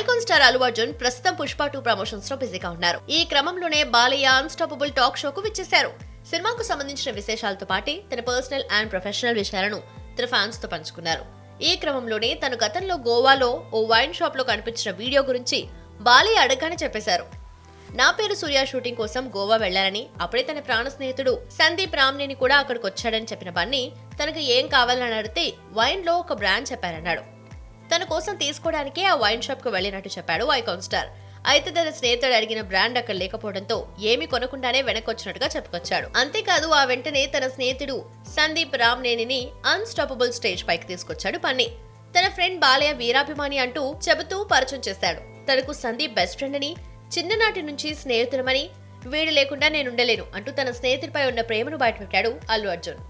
Icon star Allu Arjun ప్రస్తుతం Pushpa two ప్రమోషన్స్లో బిజీగా ఉన్నారు. ఈ క్రమంలోనే బాలయ్య అన్స్టాపబుల్ టాక్ షోకు విచ్చేశారు. సినిమాకు సంబంధించిన విశేషాలతో పాటి తన పర్సనల్ అండ్ ప్రొఫెషనల్ విషయాలను తన ఫ్యాన్స్తో పంచుకున్నారు. ఈ క్రమంలోనే తను గతంలో గోవాలో ఓ వైన్ షాప్లో కనిపించిన వీడియో గురించి బాలయ్య అడగగానే చెప్పేశారు. నా పేరు సూర్య షూటింగ్ కోసం గోవా వెళ్ళారని అప్పుడే తన ప్రాణ స్నేహితుడు సందీప్ రామ్నేని కూడా అక్కడికి వచ్చాడని చెప్పిన బన్నీ తనకు ఏం కావాలని అడిగితే వైన్లో ఒక బ్రాండ్ చెప్పారన్నాడు. తన కోసం తీసుకోవడానికే ఆ వైన్ షాప్కు వెళ్ళినట్టు చెప్పాడు ఐకాన్ స్టార్ అయితే తన స్నేహితుడు అడిగిన బ్రాండ్ అక్కడ లేకపోవడంతో ఏమి కొనకుండానే వెనకొచ్చినట్టుగా చెప్పుకొచ్చాడు. అంతేకాదు ఆ వెంటనే తన స్నేహితుడు సందీప్ రామ్నేనిని అన్స్టాపబుల్ స్టేజ్ పైకి తీసుకొచ్చాడు పన్ని. తన ఫ్రెండ్ బాలయ్య వీరాభిమాని అంటూ చెబుతూ పరిచయం చేశాడు. తనకు సందీప్ బెస్ట్ ఫ్రెండ్ అని చిన్ననాటి నుంచి స్నేహితులమని వీడు లేకుండా నేనుండలేను అంటూ తన స్నేహితుడిపై ఉన్న ప్రేమను బయటపెట్టాడు అల్లు అర్జున్.